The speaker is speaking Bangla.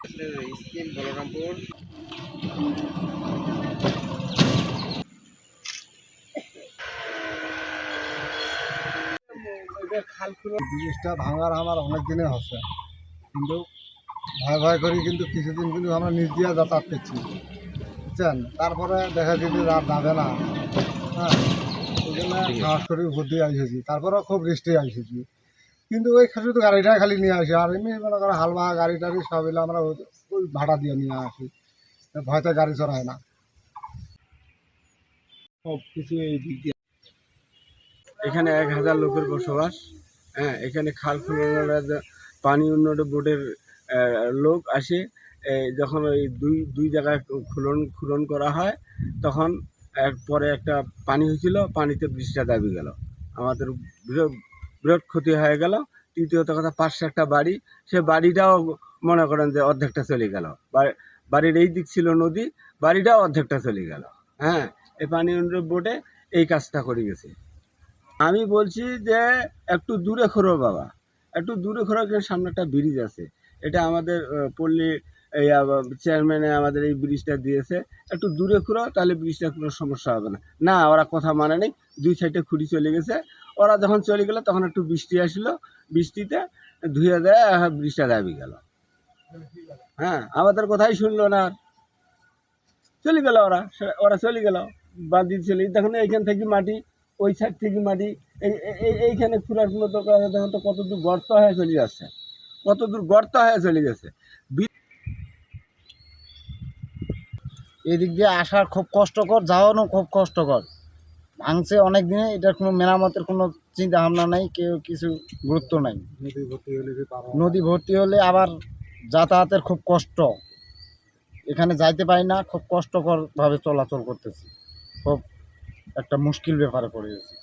স্কিম বলরামপুর ব্রিজটা ভাঙার আমার অনেক দিনে হচ্ছে। কিন্তু ভয় ভয় করি কিন্তু কিছুদিন কিন্তু আমরা নিজ দিয়ে যাতায়াত করছি। বুঝছেন? তারপরে দেখা যেতে আর যাবে না। হ্যাঁ? ওই জন্য সাহস করে উপর দিয়ে আসেছি তারপরে খুব রেস্টে আসেছি কিন্তু ওই শুধু গাড়িটা খালি নিয়ে আসি। আর এমনি মনে করো হালবা, গাড়ি টাড়ি সব এলে, আমরা ওই- ভাড়া দিয়ে নিয়ে আসি। ভয়তে গাড়ি চড়ায় না। সব কিছু এই দিক দিয়ে। এখানে এক হাজার লোকের বসবাস। হ্যাঁ এখানে খাল খুলনের পানি উন্নয়ন বোর্ডের লোক আসে। যখন ওই দুই দুই জায়গায় খুলন খুলন করা হয়, তখন এক পরে একটা পানি হয়েছিল, পানিতে বৃষ্টিটা দাবি গেল। আমাদের বৃহৎ ক্ষতি হয়ে গেল। তৃতীয়ত কথা, পাশে একটা বাড়ি। সে বাড়িটাও মনে করেন যে অর্ধেকটা চলে গেল। বাড়ি- বাড়ির এই দিক ছিল নদী, বাড়িটাও অর্ধেকটা চলে গেল। হ্যাঁ এই পানি উন্নয়ন বোর্ডে এই কাজটা করে গেছে। আমি বলছি যে, একটু দূরে খোরো বাবা। একটু দূরে খোরো সামনে একটা ব্রিজ আছে। এটা আমাদের পল্লী এই চেয়ারম্যানে আমাদের এই ব্রিজটা দিয়েছে। একটু দূরে খুঁড়ো তাহলে ব্রিজটা কোনো সমস্যা হবে না। না, ওরা কথা মানে নেই। দুই সাইডে খুঁড়ি চলে গেছে। ওরা যখন চলে গেলো, তখন একটু বৃষ্টি আসলো। বৃষ্টিতে ধুয়ে দেয় ব্রিজটা দাবি গেল। হ্যাঁ আমাদের কথাই শুনলো না। চলে গেল ওরা ওরা চলে গেল। দিয়ে চলে দেখুন, এইখান থেকে মাটি, ওই সাইড থেকে মাটি, এই এই- এই- এইখানে খুঁড়ার কোনো তো দেখুন তো কত দূর গর্ত হয়ে চলে যাচ্ছে। কত দূর গর্ত হয়ে চলে গেছে। এদিক দিয়ে আসার খুব কষ্টকর যাওয়ানো খুব কষ্টকর। ভাঙছে অনেক দিনে এটার কোনো মেরামতের কোনো চিন্তা ভাবনা নাই কেউ কিছু গুরুত্ব নাই। নদী ভর্তি হলে আবার যাতায়াতের খুব কষ্ট। এখানে যাইতে পারি না খুব কষ্টকরভাবে চলাচল করতেছি। খুব একটা মুশকিল ব্যাপারে পড়ে গেছি।